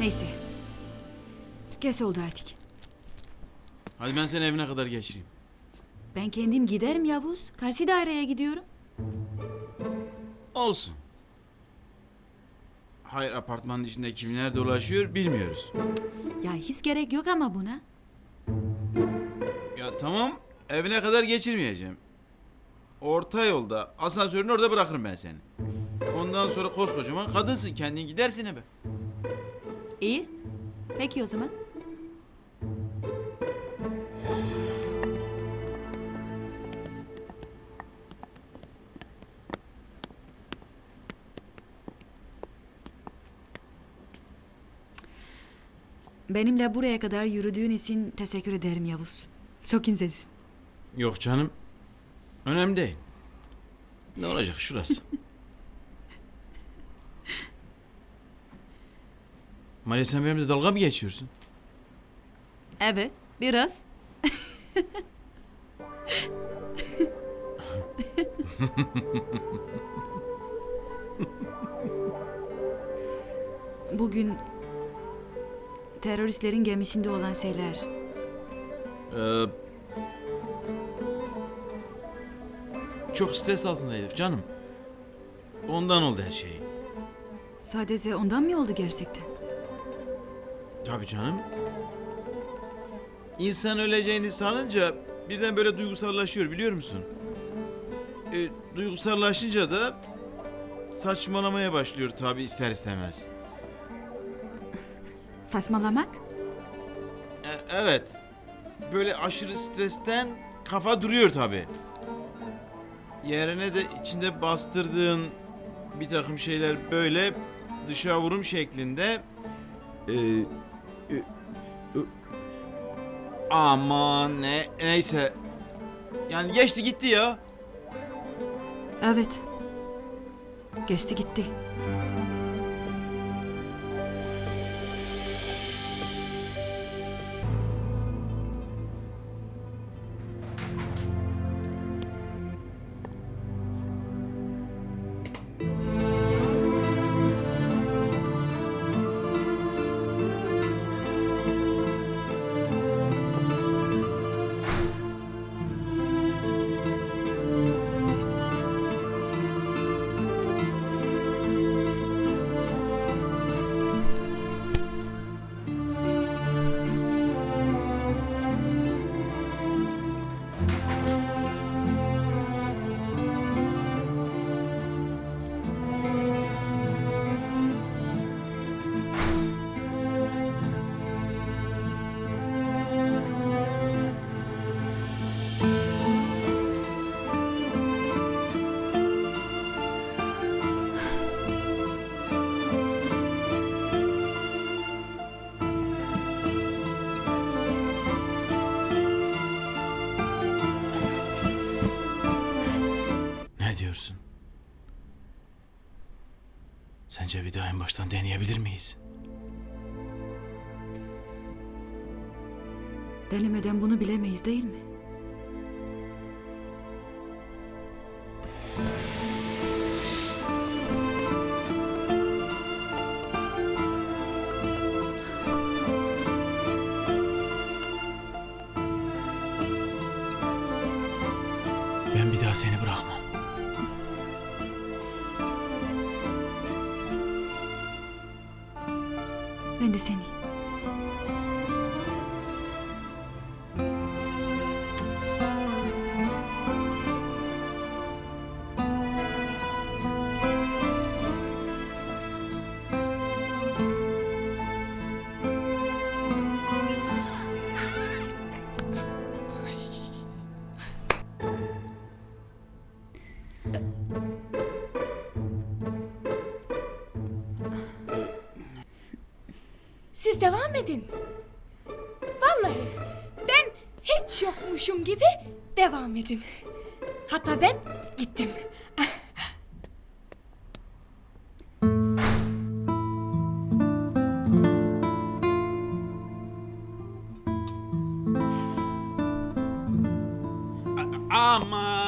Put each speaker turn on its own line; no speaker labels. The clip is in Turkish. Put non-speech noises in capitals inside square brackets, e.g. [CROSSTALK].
Neyse. Geç oldu artık.
Hadi ben seni evine kadar geçireyim.
Ben kendim giderim Yavuz. Karşı daireye gidiyorum.
Olsun. Hayır apartmanın içinde kim nerede dolaşıyor bilmiyoruz.
Ya hiç gerek yok ama buna.
Ya tamam evine kadar geçirmeyeceğim. Orta yolda asansörün orada bırakırım ben seni. Ondan sonra koskocaman kadınsın kendin gidersin eve.
İyi. Peki o zaman. Benimle buraya kadar yürüdüğün için teşekkür ederim Yavuz. Çok incesin.
Yok canım. Önemli değil. Ne olacak şurası? [LAUGHS] Maria sen benimle dalga mı geçiyorsun?
Evet, biraz. [LAUGHS] Bugün teröristlerin gemisinde olan şeyler.
Ee, çok stres altındaydık canım. Ondan oldu her şey.
Sadece ondan mı oldu gerçekten?
Tabii canım. İnsan öleceğini sanınca birden böyle duygusallaşıyor biliyor musun? E, duygusallaşınca da saçmalamaya başlıyor tabii ister istemez.
Saçmalamak?
E, evet. Böyle aşırı stresten kafa duruyor tabii. Yerine de içinde bastırdığın bir takım şeyler böyle dışa vurum şeklinde e, e, e, aman ne neyse yani geçti gitti ya.
Evet. Geçti gitti.
Sence bir daha en baştan deneyebilir miyiz?
Denemeden bunu bilemeyiz değil mi?
Ben bir daha seni bırakmam.
谢谢你。
Siz devam edin. Vallahi ben hiç yokmuşum gibi devam edin. Hatta ben gittim.
Aman!